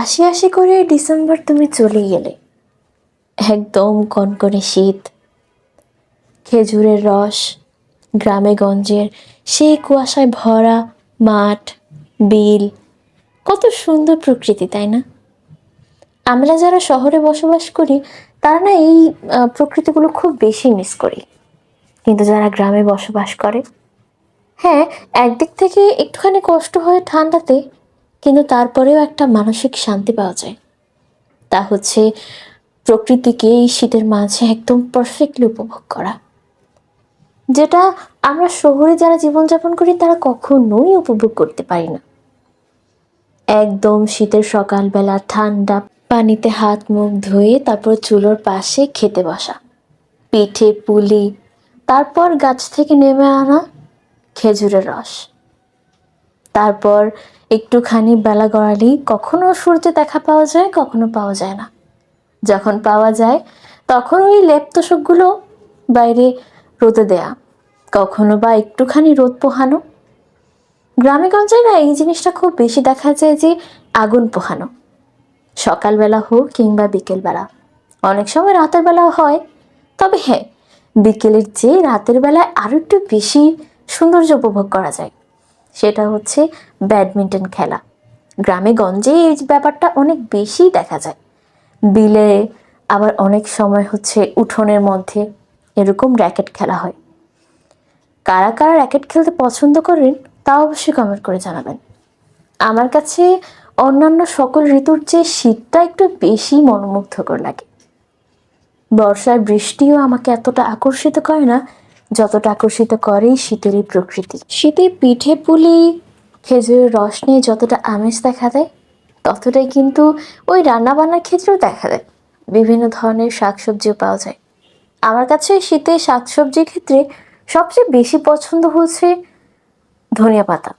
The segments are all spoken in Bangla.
আশি আশি করে ডিসেম্বর তুমি চলে গেলে। একদম কনকনে শীত, খেজুরের রস, গ্রামে গঞ্জের সেই কুয়াশায় ভরা মাঠ, বিল, কত সুন্দর প্রকৃতি, তাই না? আমরা যারা শহরে বসবাস করি, তারা না এই প্রকৃতিগুলো খুব বেশি মিস করি। কিন্তু যারা গ্রামে বসবাস করে হ্যাঁ একদিক থেকে একটুখানি কষ্ট হয় ঠান্ডাতে কিন্তু তারপরেও একটা মানসিক শান্তি পাওয়া যায়। তা হচ্ছে প্রকৃতিকে এই শীতের মাঝে একদম পারফেক্টলি উপভোগ করা। যেটা আমরা শহরে যারা জীবনযাপন করি, তারা কখনোই উপভোগ করতে পারি না। একদম শীতের সকালবেলা ঠান্ডা পানিতে হাত মুখ ধুয়ে তারপর চুলোর পাশে খেতে বসা, পিঠে পুলি, তারপর গাছ থেকে নেমে আনা খেজুরের রস। তারপর একটুখানি বেলা গড়ালেই কখনো সূর্যে দেখা পাওয়া যায়, কখনো পাওয়া যায় না। যখন পাওয়া যায়, তখন ওই লেপ তোষকগুলো বাইরে রোদে দেয়া, কখনো বা একটুখানি রোদ পোহানো। গ্রামে গঞ্জে না এই জিনিসটা খুব বেশি দেখা যায় যে আগুন পোহানো। সকালবেলা হোক কিংবা বিকেলবেলা। অনেক সময় রাতের বেলাও হয়। তবে হ্যাঁ বিকেলের চেয়ে রাতের বেলায় আরও একটু বেশি সৌন্দর্য উপভোগ করা যায়। সেটা হচ্ছে ব্যাডমিন্টন খেলা। গ্রামে গঞ্জে এই ব্যাপারটা অনেক বেশি দেখা যায়। বিলে আবার অনেক সময় হচ্ছে উঠোনের মধ্যে এরকম র্যাকেট খেলা হয়। কারা কারা র্যাকেট খেলতে পছন্দ করেন তা অবশ্যই কমেন্ট করে জানাবেন। আমার কাছে অন্যান্য সকল ঋতুর চেয়ে শীতটা একটু বেশি মনোমুগ্ধকর লাগে। বর্ষার বৃষ্টিও আমাকে এতটা আকর্ষিত করে না যতটা আকর্ষিত করে এই শীতের এই প্রকৃতি। শীতে পিঠে পুলি, খেজুরের রস নিয়ে যতটা আমেজ দেখা দেয়, ততটাই কিন্তু ওই রান্নাবান্নার ক্ষেত্রেও দেখা দেয়। বিভিন্ন ধরনের শাকসবজিও পাওয়া যায়। আমার কাছে শীতে শাকসবজির ক্ষেত্রে সবচেয়ে বেশি পছন্দ হচ্ছে ধনিয়া পাতা।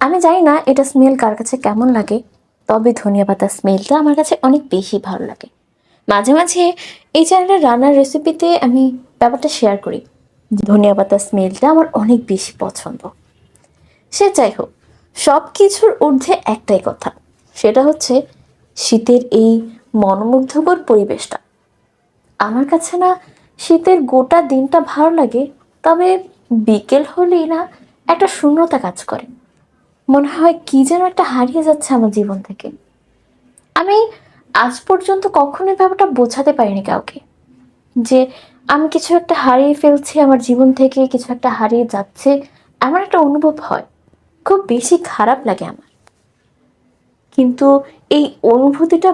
আমি জানি না এটা স্মেল কার কাছে কেমন লাগে, তবে ধনিয়া পাতার স্মেলটা আমার কাছে অনেক বেশি ভালো লাগে। মাঝে মাঝে এই চ্যানেলের রান্নার রেসিপিতে আমি ব্যাপারটা শেয়ার করি। ধনিয়া পাতার স্মেলটা আমার অনেক বেশি পছন্দ। সে যাই হোক সব কিছুর ঊর্ধ্বে একটাই কথা, সেটা হচ্ছে শীতের এই মনোমুগ্ধকর পরিবেশটা। আমার কাছে না শীতের গোটা দিনটা ভালো লাগে, তবে বিকেল হলেই না একটা শূন্যতা কাজ করে। মনে হয় কি যেন একটা হারিয়ে যাচ্ছে আমার জীবন থেকে। আমি আজ পর্যন্ত কখনোই ব্যাপারটা বোঝাতে পারিনি কাউকে, যে আমি কিছু একটা হারিয়ে ফেলছি, আমার জীবন থেকে কিছু একটা হারিয়ে যাচ্ছে, এমন একটা অনুভব হয়। খুব বেশি খারাপ লাগে আমার। কিন্তু এই অনুভূতিটা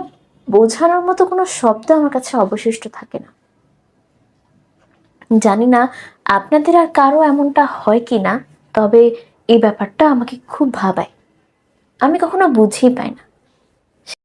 বোঝানোর মতো কোনো শব্দ আমার কাছে অবশিষ্ট থাকে না। জানি না আপনাদের আর কারও এমনটা হয় কি না তবে এই ব্যাপারটা আমাকে খুব ভাবায়। আমি কখনো বুঝেই পাই না।